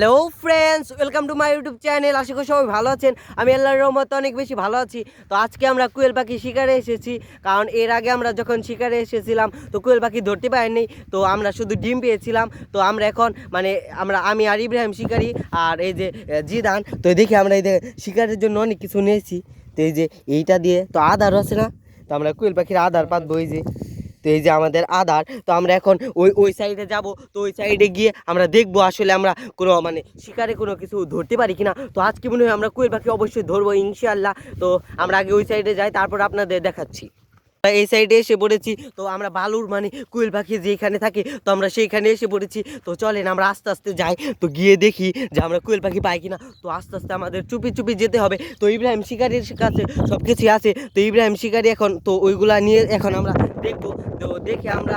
Hello friends welcome to my YouTube channel আশা করি সবাই ভালো আছেন। আমি আল্লাহর রহমতে অনেক বেশি ভালো আছি। তো আজকে আমরা কুয়েল পাখি শিকারে এসেছি। কারণ এর আগে আমরা যখন শিকারে এসেছিলাম, তো কুয়েল পাখি ধরতে পারিনি। তো আমরা শুধু ডিম পেয়েছিলাম। তো আমরা এখন মানে আমরা, আমি আর ইব্রাহিম শিকারি, আর এই যে জিদান। তো দেখি আমরা এই যে শিকারের জন্য অনেক কিছু নিয়েছি। তো এই যে এইটা দিয়ে, তো আধার আছে না? তো আমরা কুয়েল পাখির আধার পাতবো এই যে। তো এই যে আমাদের আধার, তো আমরা এখন ওই ওই সাইডে যাব। তো ওই সাইডে গিয়ে আমরা দেখব আসলে আমরা কোনো মানে শিকারে কোনো কিছু ধরতে পারি কিনা। তো আজকে মনে হয় আমরা কুয়ের পাখি অবশ্যই ধরবো ইনশাল্লাহ তো আমরা আগে ওই সাইডে যাই, তারপর আপনাদের দেখাচ্ছি। এই সাইডে এসে পড়েছি। তো আমরা বালুর মানে কুয়েল পাখি যেখানে থাকে, তো আমরা সেইখানে এসে পড়েছি। তো চলেন আমরা আস্তে আস্তে যাই। তো গিয়ে দেখি যে আমরা কুয়েল পাখি পাই কিনা। তো আস্তে আস্তে আমাদের চুপি চুপি যেতে হবে। তো ইব্রাহিম শিকারির কাছে সব কিছুই আছে। তো ইব্রাহিম শিকারি এখন, তো ওইগুলা নিয়ে এখন আমরা দেখব। তো দেখে আমরা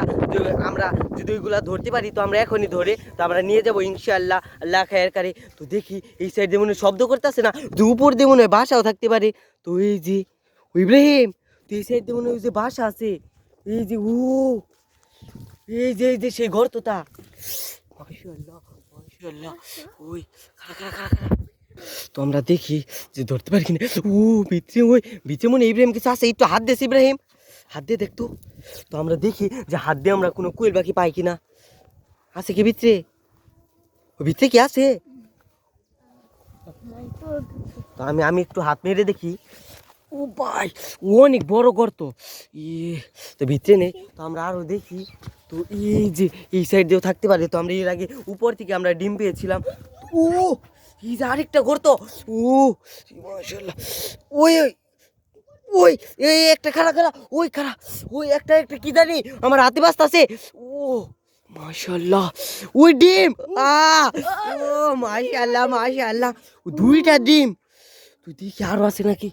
আমরা যদি ওইগুলা ধরতে পারি, তো আমরা এখনই ধরে, তো আমরা নিয়ে যাব ইনশাআল্লাহ। আল্লাহ খায়ের কারে। তো দেখি, এই সাইড দিয়ে মনে শব্দ করতেছে না। তো উপর দিয়ে মনে হয় বাসাও থাকতে পারে। তো এই যে, ইব্রাহিম! তো এই সাইড মনে হয় যে বাসা আছে এই যে ও এই যে এই যে সেই ঘর তো তা। ওই খারা খারা খারা খারা তো আমরা দেখি যে ধরতে পারি কিনা। ও ভিতরে ওই ভিতরে মনে ইব্রাহিম কিছু আছে একটু হাত দিয়েছে ইব্রাহিম। হাত দিয়ে দেখতো। তো আমরা দেখি যে হাত দিয়ে আমরা কোনো কুয়েল পাখি পাই কিনা। আছে কি ভিতরে ও ভিতরে কি আছে? তো আমি আমি একটু হাত মেরে দেখি। ও ভাই, অনেক বড় গর্ত ইয়ে তো ভিতরে নেই তো আমরা আরও দেখি। তো এই যে, এই সাইড দিয়েও থাকতে পারে। তো আমরা এর আগে উপর থেকে আমরা ডিম পেয়েছিলাম। ও, এই যে আরেকটা গর্ত ও মাশাল্লাহ ওই ওই ওই, এই একটা খারা খারা ওই খারা ওই একটা একটা কি জানি আমার হাতে বাস্ত আছে ও মাশাল্লাহ ওই ডিম আ ও মাশাল্লাহ মাশাল্লাহ দুইটা ডিম। তুই দেখি আরও আছে নাকি।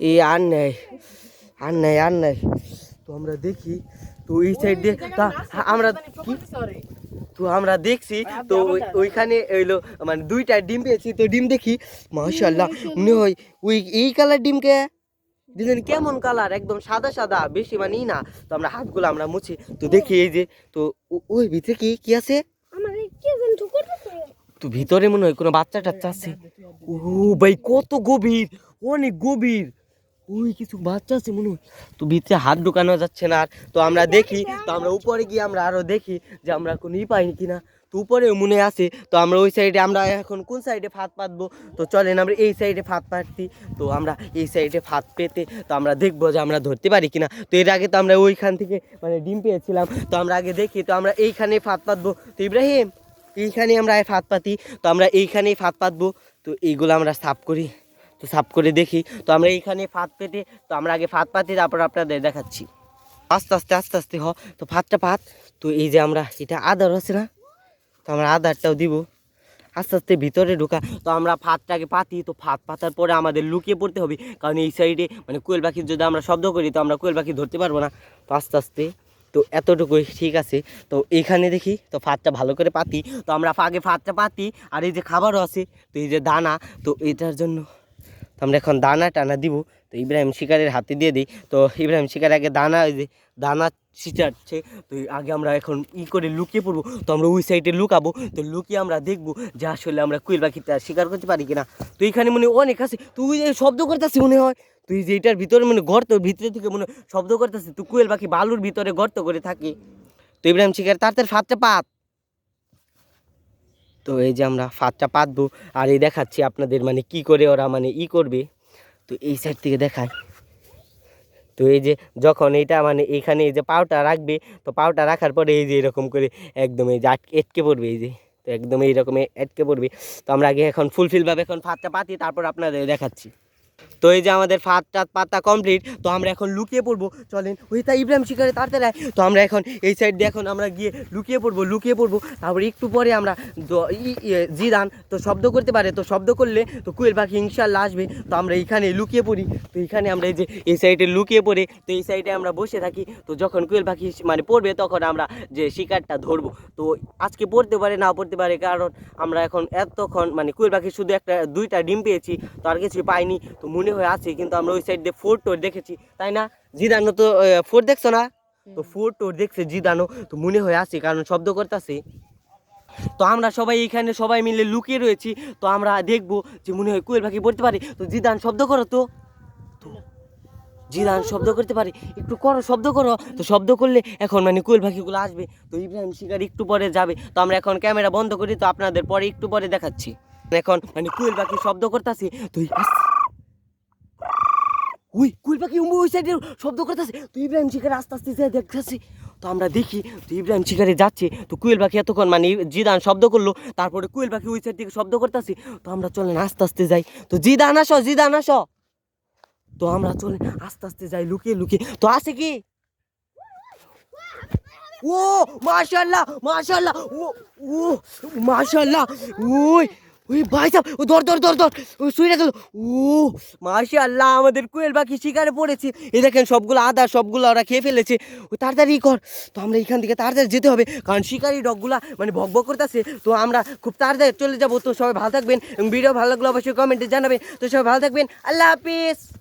এই আর নেই আর নেই আর নেই। তো আমরা দেখি তো এই সাইড দিয়ে তা আমরা কি? তো আমরা দেখছি তো ওই- ওইখানে এলো মানে দুইটা ডিম পেয়েছি। তো ডিম দেখি মাশাল্লাহ মনে হয় ওই এই কালার ডিমকে দিলেন কেমন কালার একদম সাদা সাদা বেশি মানে ই না। তো আমরা হাতগুলো আমরা মুছি। তো দেখি এই যে তো ওই ভিতরে কি কি আছে? তো ভিতরে মনে হয় কোনো বাচ্চা টাচ্চা আছে। ও ভাই, কত গভীর, অনেক গভীর। ওই কিছু বাচ্চা আছে মনে হয়। তো ভিতরে হাত ঢুকানো যাচ্ছে না আর। তো আমরা দেখি, তো আমরা উপরে গিয়ে আমরা আরও দেখি যে আমরা কোনো ই পাইনি কিনা। তো উপরে মনে আছে, তো আমরা ওই সাইডে আমরা এখন কোন সাইডে ফাঁদ পাতবো? তো চলেন আমরা এই সাইডে ফাঁদ পাতি তো আমরা এই সাইডে ফাঁদ পেতে, তো আমরা দেখব যে আমরা ধরতে পারি কিনা। তো এর আগে তো আমরা ওইখান থেকে মানে ডিম পেয়েছিলাম। তো আমরা আগে দেখি, তো আমরা এইখানে ফাঁদ পাতবো। তো ইব্রাহিম, এইখানে আমরা ফাঁদ পাতি। তো আমরা এইখানেই ফাঁদ পাতবো। তো এইগুলো আমরা সাফ করি, তো সাফ করে দেখি। তো আমরা এইখানে ফাঁদ পেতে, তো আমরা আগে ফাঁদ পাতি, তারপর আপনাদের দেখাচ্ছি। আস্তে আস্তে আস্তে আস্তে, হ। তো ফাঁদটা পাত তো এই যে আমরা, এটা আদার আছে না? তো আমরা আদারটাও দিব। আস্তে আস্তে ভিতরে ঢোকা। তো আমরা ফাঁদটাকে পাতি, তো ফাঁদ পাতার পরে আমাদের লুকিয়ে পড়তে হবে। কারণ এই সাইডে মানে কোয়েল পাখির যদি আমরা শব্দ করি, তো আমরা কোয়েল পাখি ধরতে পারব না। তো আস্তে আস্তে তো এতটুকুই ঠিক আছে। তো এইখানে দেখি, তো ফাঁদটা ভালো করে পাতি। তো আমরা আগে ফাঁদটা পাতি, আর এই যে খাবারও আছে, তো এই যে দানা, তো এটার জন্য তো আমরা এখন দানা টানা দিব। তো ইব্রাহিম শিকারের হাতে দিয়ে দিই। তো ইব্রাহিম শিকার আগে দানা ওই যে দানা ছিটাচ্ছে তো আগে আমরা এখন ই করে লুকিয়ে পড়ব, তো আমরা ওই সাইডে লুকাবো, তো লুকিয়ে আমরা দেখব যে আসলে আমরা কুইল পাখিটা শিকার করতে পারি কিনা। তো এখানে মনে অনেক আছে তুই শব্দ করতেছি মনে হয়। তুই যে এটার ভিতরে মানে গর্ত, ভিতরে থেকে মনে শব্দ করতেছে তুই কুয়েল পাখি বালুর ভিতরে গর্ত করে থাকে। তো ইব্রাহিম শিকার তাড়াতাড়ি ফাঁদটা পাত। তো এই যে আমরা ফাঁদটা পাতবো, আর এই দেখাচ্ছি আপনাদের মানে কি করে ওরা মানে ই করবে। তো এই সাইড থেকে দেখায়। তো এই যে যখন এইটা মানে এইখানে এই যে পাউটা রাখবে, তো পাউটা রাখার পরে এই যে এরকম করে একদম এই যে আটকে পড়বে এই যে, তো একদম এইরকম আটকে পড়বে। তো আমরা আগে এখন ফুলফিলভাবে এখন ফাঁদটা পাতি, তারপর আপনাদের দেখাচ্ছি। তো এই যে আমাদের ফাঁদ টাত পাতা কমপ্লিট তো আমরা এখন লুকিয়ে পড়ব। চলেন, ওই তা ইব্রাহিম শিকারে তাড়াতাড়ি। তো আমরা এখন এই সাইড দিয়ে এখন আমরা গিয়ে লুকিয়ে পড়ব লুকিয়ে পড়ব। তারপর একটু পরে আমরা জিদান, তো শব্দ করতে পারে, তো শব্দ করলে তো কুয়েল পাখি ইনশাল্লাহ আসবে। তো আমরা এইখানে লুকিয়ে পড়ি। তো এখানে আমরা এই যে, এই সাইডে লুকিয়ে পড়ে, তো এই সাইডে আমরা বসে থাকি। তো যখন কুয়েল পাখি মানে পড়বে, তখন আমরা যে শিকারটা ধরবো। তো আজকে পড়তে পারে না পড়তে পারে, কারণ আমরা এখন এতক্ষণ মানে কুয়েল পাখি শুধু একটা, দুইটা ডিম পেয়েছি, তো আর কিছু পাইনি। তো মনে হয় আছে কিন্তু আমরা ওই সাইড দিয়ে ফোর টোর দেখেছি তাই না? জিদানো তো ফোর দেখছ না? তো ফোর টোর দেখছে জিদানো তো মনে হয় আছে কারণ শব্দ করতেছে। তো আমরা সবাই এখানে সবাই মিলে লুকিয়ে রয়েছি তো আমরা দেখব যে মনে হয় কোয়েল পাখি পড়তে পারে। তো জিদান শব্দ করো তো। জিদান শব্দ করতে পারে। একটু করো শব্দ করো। তো শব্দ করলে এখন মানে কোয়েল পাখিগুলো আসবে। তো ইব্রাহিম শিকার একটু পরে যাবে। তো আমরা এখন ক্যামেরা বন্ধ করি তো আপনাদের পরে একটু পরে দেখাচ্ছি। এখন মানে কোয়েল পাখি শব্দ করতেছে তো এই আস- ওই কোয়েল পাখি উম্বু ওই সাইডে শব্দ করতেছে। তো ইব্রাহিম শিকার আস্তে আস্তে যায় দেখতেছি। তো আমরা দেখি, তো ইব্রাহিম শিকারে যাচ্ছে। তো কুয়েল পাখি এতক্ষণ মানে জিদান শব্দ করল, তারপরে কুয়েল পাখি ওই সাইড থেকে শব্দ করতেছে। তো আমরা চলেন আস্তে আস্তে যাই। তো জিদান আসো জিদান আসো। তো আমরা চলেন আস্তে আস্তে যাই, লুকিয়ে লুকিয়ে। তো আসে কি? ও মাশাল্লাহ মাশাল্লাহ ও ও মাশাল্লাহ ওই ওই ভাই সাহেব ও ধর ধর ধর ধর ও শুয়ে গেল ও মাশাল্লাহ আমাদের কোয়েল পাখি শিকারে পড়েছে। এ দেখেন, সবগুলো আদা, সবগুলো ওরা খেয়ে ফেলেছে। ও তাড়াতাড়ি কর। তো আমরা এখান থেকে তাড়াতাড়ি যেতে হবে, কারণ শিকারি ডগগুলা মানে ভক ভক করতেছে। তো আমরা খুব তাড়াতাড়ি চলে যাব। তো সবাই ভালো থাকবেন ভিডিও ভালো লাগলে অবশ্যই কমেন্টে জানাবেন। তো সবাই ভালো থাকবেন। আল্লাহ হাফিজ।